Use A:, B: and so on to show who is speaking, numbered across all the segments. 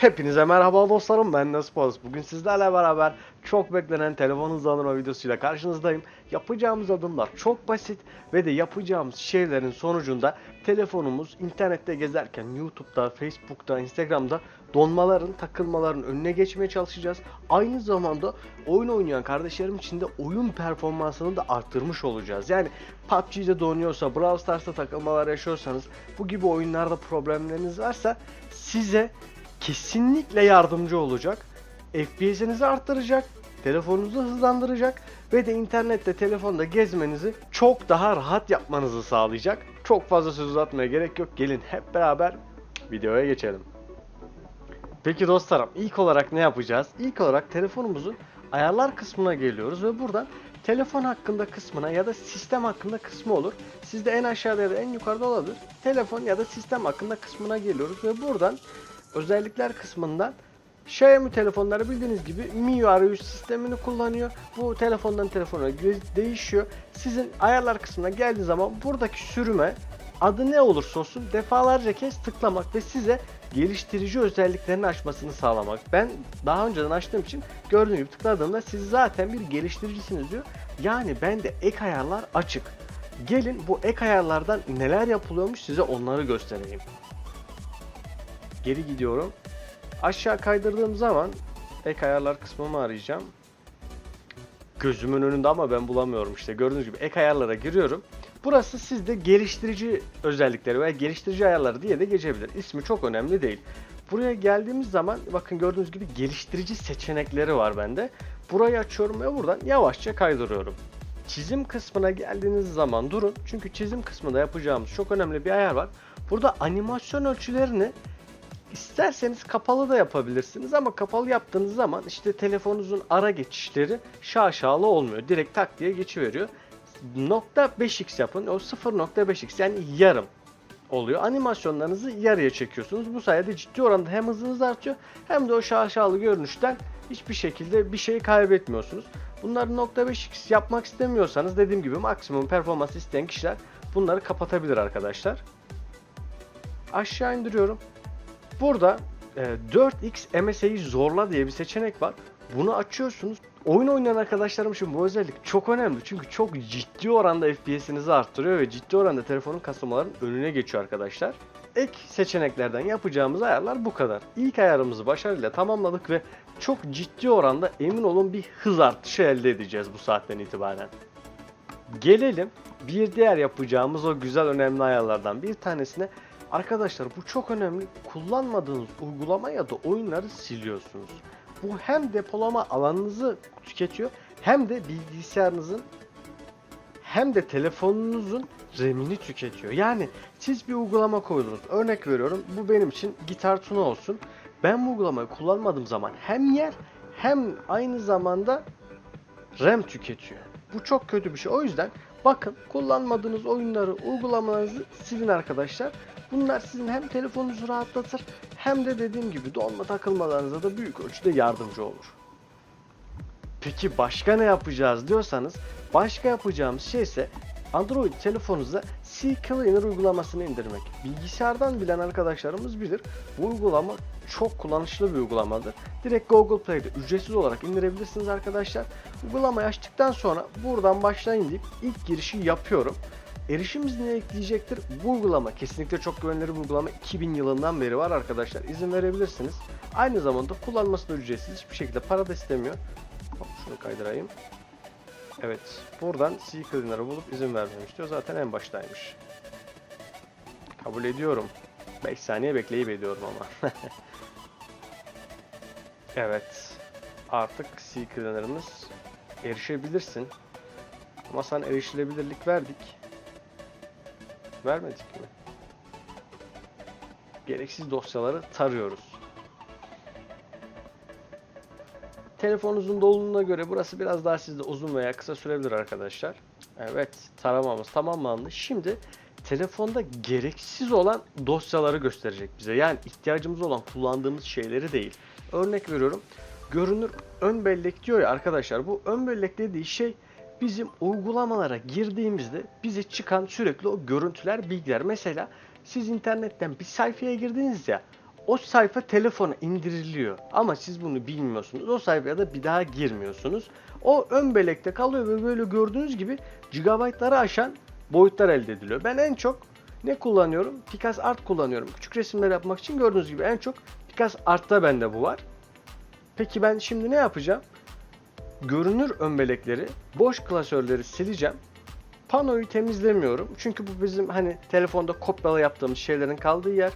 A: Hepinize merhaba dostlarım ben Nespos. Bugün sizlerle beraber çok beklenen telefon hızlandırma videosuyla karşınızdayım. Yapacağımız adımlar çok basit ve de yapacağımız şeylerin sonucunda telefonumuz internette gezerken YouTube'da, Facebook'ta, Instagram'da donmaların, takılmaların önüne geçmeye çalışacağız. Aynı zamanda oyun oynayan kardeşlerim için de oyun performansını da arttırmış olacağız. Yani PUBG'de donuyorsa, Brawl Stars'ta takılmalar yaşıyorsanız, bu gibi oyunlarda problemleriniz varsa size kesinlikle yardımcı olacak. FPS'inizi arttıracak, telefonunuzu hızlandıracak ve de internette telefonda gezmenizi çok daha rahat yapmanızı sağlayacak. Çok fazla söz uzatmaya gerek yok. Gelin hep beraber videoya geçelim. Peki dostlarım ilk olarak ne yapacağız? İlk olarak telefonumuzun ayarlar kısmına geliyoruz ve buradan telefon hakkında kısmına ya da sistem hakkında kısmı olur. Sizde en aşağıda ya da en yukarıda olabilir. Telefon ya da sistem hakkında kısmına geliyoruz ve buradan özellikler kısmından Xiaomi telefonları bildiğiniz gibi MIUI arayüz sistemini kullanıyor. Bu telefondan telefona değişiyor. Sizin ayarlar kısmına geldiği zaman buradaki sürüme adı ne olursa olsun defalarca kez tıklamak ve size geliştirici özelliklerini açmasını sağlamak. Ben daha önceden açtığım için gördüğünüz gibi tıkladığımda siz zaten bir geliştiricisiniz diyor. Yani bende ek ayarlar açık. Gelin bu ek ayarlardan neler yapılıyormuş size onları göstereyim. Geri gidiyorum. Aşağı kaydırdığım zaman ek ayarlar kısmımı arayacağım. Gözümün önünde ama ben bulamıyorum işte. Gördüğünüz gibi ek ayarlara giriyorum. Burası sizde geliştirici özellikleri veya geliştirici ayarları diye de geçebilir. İsmi çok önemli değil. Buraya geldiğimiz zaman bakın gördüğünüz gibi geliştirici seçenekleri var bende. Burayı açıyorum ve buradan yavaşça kaydırıyorum. Çizim kısmına geldiğiniz zaman durun. Çünkü çizim kısmında yapacağımız çok önemli bir ayar var. Burada animasyon ölçülerini İsterseniz kapalı da yapabilirsiniz ama kapalı yaptığınız zaman işte telefonunuzun ara geçişleri şaşalı olmuyor. Direkt tak diye geçiveriyor. Nokta 5x yapın. O 0.5x yani yarım oluyor. Animasyonlarınızı yarıya çekiyorsunuz. Bu sayede ciddi oranda hem hızınız artıyor hem de o şaşalı görünüşten hiçbir şekilde bir şey kaybetmiyorsunuz. Bunları nokta 5x yapmak istemiyorsanız dediğim gibi maksimum performans isteyen kişiler bunları kapatabilir arkadaşlar. Aşağı indiriyorum. Burada e, 4x MSA'yı zorla diye bir seçenek var. Bunu açıyorsunuz. Oyun oynayan arkadaşlarım için bu özellik çok önemli. Çünkü çok ciddi oranda FPS'inizi arttırıyor ve ciddi oranda telefonun kasılmaların önüne geçiyor arkadaşlar. Ek seçeneklerden yapacağımız ayarlar bu kadar. İlk ayarımızı başarıyla tamamladık ve çok ciddi oranda emin olun bir hız artışı elde edeceğiz bu saatten itibaren. Gelelim bir diğer yapacağımız o güzel önemli ayarlardan bir tanesine Arkadaşlar bu çok önemli. Kullanmadığınız uygulama ya da oyunları siliyorsunuz. Bu hem depolama alanınızı tüketiyor hem de bilgisayarınızın hem de telefonunuzun RAM'ini tüketiyor. Yani siz bir uygulama koydunuz. Örnek veriyorum bu benim için Gitar Tuna olsun. Ben bu uygulamayı kullanmadığım zaman hem yer hem aynı zamanda RAM tüketiyor. Bu çok kötü bir şey. O yüzden bakın kullanmadığınız oyunları, uygulamalarınızı silin arkadaşlar. Bunlar sizin hem telefonunuzu rahatlatır hem de dediğim gibi donma takılmalarınıza da büyük ölçüde yardımcı olur. Peki başka ne yapacağız diyorsanız başka yapacağımız şey ise Android telefonunuza CCleaner uygulamasını indirmek. Bilgisayardan bilen arkadaşlarımız bilir. Bu uygulama çok kullanışlı bir uygulamadır. Direkt Google Play'de ücretsiz olarak indirebilirsiniz arkadaşlar. Uygulamayı açtıktan sonra buradan başlayın deyip ilk girişi yapıyorum. Erişim izni ekleyecektir. Bu uygulama kesinlikle çok güvenilir bir uygulama. 2000 yılından beri var arkadaşlar. İzin verebilirsiniz. Aynı zamanda kullanması da ücretsiz. Hiçbir şekilde para da istemiyor. Şunu kaydırayım. Evet. Buradan C Cleaner'ı bulup izin vermemi istiyor. Zaten en baştaymış. Kabul ediyorum. 5 saniye bekleyip ediyorum ama. evet. Artık C Cleaner'ımız erişebilirsin. Ama sana erişilebilirlik verdik. Vermedik mi? Gereksiz dosyaları tarıyoruz. Telefonunuzun doluluğuna göre burası biraz daha sizde uzun veya kısa sürebilir arkadaşlar. Evet taramamız tamamlandı. Şimdi telefonda gereksiz olan dosyaları gösterecek bize. Yani ihtiyacımız olan kullandığımız şeyleri değil. Örnek veriyorum. Görünür ön bellek diyor ya arkadaşlar. Bu ön bellek dediği şey bizim uygulamalara girdiğimizde bize çıkan sürekli o görüntüler, bilgiler. Mesela siz internetten bir sayfaya girdiniz ya o sayfa telefona indiriliyor. Ama siz bunu bilmiyorsunuz. O sayfaya da bir daha girmiyorsunuz. O ön belekte kalıyor ve böyle gördüğünüz gibi gigabaytları aşan boyutlar elde ediliyor. Ben en çok ne kullanıyorum? PicasArt kullanıyorum. Küçük resimler yapmak için gördüğünüz gibi en çok PicasArt'ta bende bu var. Peki ben şimdi ne yapacağım? Görünür ön belekleri, boş klasörleri sileceğim. Panoyu temizlemiyorum. Çünkü bu bizim hani telefonda kopyala yaptığımız şeylerin kaldığı yer.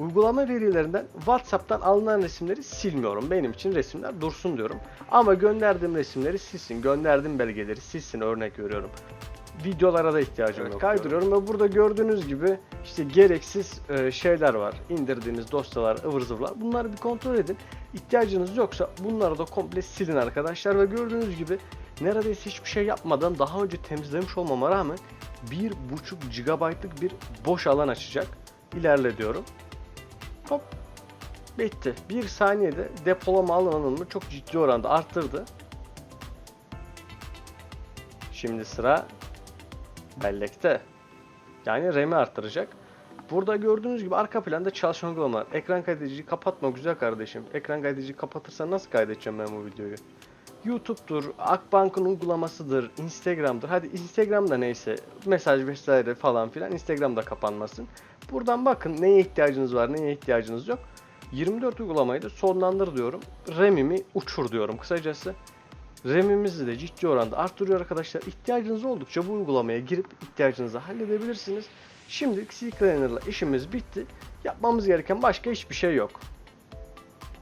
A: Uygulama verilerinden WhatsApp'tan alınan resimleri silmiyorum. Benim için resimler dursun diyorum. Ama gönderdiğim resimleri silsin. Gönderdiğim belgeleri silsin örnek veriyorum. Videolara da ihtiyacım
B: Evet,
A: yok. Kaydırıyorum ve burada gördüğünüz gibi işte gereksiz e, şeyler var. İndirdiğiniz dosyalar, ıvır zıvırlar. Bunları bir kontrol edin. İhtiyacınız yoksa bunları da komple silin arkadaşlar ve gördüğünüz gibi neredeyse hiçbir şey yapmadan daha önce temizlemiş olmama rağmen 1.5 GB'lık bir boş alan açacak. İlerle diyorum. Hop. Bitti. Bir saniyede depolama alanını çok ciddi oranda arttırdı. Şimdi sıra bellekte. Yani RAM'i arttıracak. Burada gördüğünüz gibi arka planda çalışan uygulamalar. Ekran kaydediciyi kapatma güzel kardeşim. Ekran kaydediciyi kapatırsan nasıl kaydedeceğim ben bu videoyu? YouTube'dur, Akbank'ın uygulamasıdır, Instagram'dır. Hadi Instagram'da neyse mesaj vesaire falan filan Instagram'da kapanmasın. Buradan bakın neye ihtiyacınız var, neye ihtiyacınız yok. 24 uygulamayı da sonlandır diyorum. RAM'imi uçur diyorum kısacası. RAM'imizi de ciddi oranda arttırıyor arkadaşlar. İhtiyacınız oldukça bu uygulamaya girip ihtiyacınızı halledebilirsiniz. Şimdi CCleaner'la işimiz bitti. Yapmamız gereken başka hiçbir şey yok.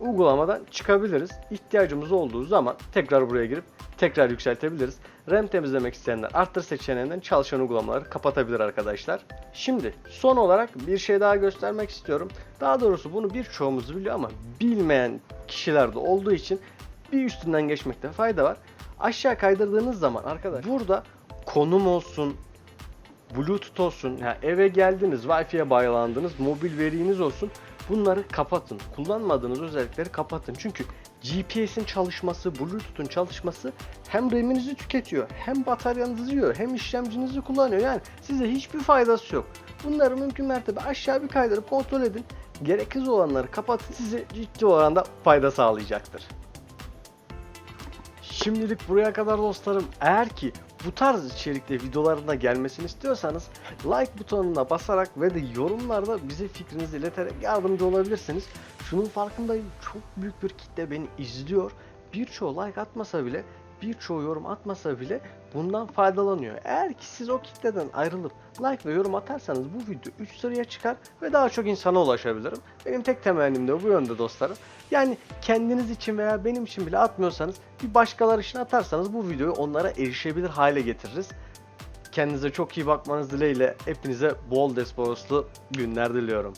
A: Uygulamadan çıkabiliriz. İhtiyacımız olduğu zaman tekrar buraya girip tekrar yükseltebiliriz. RAM temizlemek isteyenler arttır seçeneğinden çalışan uygulamaları kapatabilir arkadaşlar. Şimdi son olarak bir şey daha göstermek istiyorum. Daha doğrusu bunu birçoğumuz biliyor ama bilmeyen kişiler de olduğu için bir üstünden geçmekte fayda var. Aşağı kaydırdığınız zaman arkadaş burada konum olsun, Bluetooth olsun, yani eve geldiniz, Wi-Fi'ye bağlandınız, mobil veriniz olsun. Bunları kapatın. Kullanmadığınız özellikleri kapatın. Çünkü GPS'in çalışması, Bluetooth'un çalışması hem RAM'inizi tüketiyor, hem bataryanızı yiyor, hem işlemcinizi kullanıyor. Yani size hiçbir faydası yok. Bunları mümkün mertebe aşağı bir kaydırıp kontrol edin. Gereksiz olanları kapatın. Size ciddi oranda fayda sağlayacaktır. Şimdilik buraya kadar dostlarım. Eğer ki bu tarz içerikte videolarına gelmesini istiyorsanız like butonuna basarak ve de yorumlarda bize fikrinizi ileterek yardımcı olabilirsiniz. Şunun farkındayım çok büyük bir kitle beni izliyor. Birçoğu like atmasa bile birçoğu yorum atmasa bile bundan faydalanıyor. Eğer ki siz o kitleden ayrılıp like ve yorum atarsanız bu video 3 sıraya çıkar ve daha çok insana ulaşabilirim. Benim tek temennim de bu yönde dostlarım. Yani kendiniz için veya benim için bile atmıyorsanız bir başkaları için atarsanız bu videoyu onlara erişebilir hale getiririz. Kendinize çok iyi bakmanız dileğiyle hepinize bol desporoslu günler diliyorum.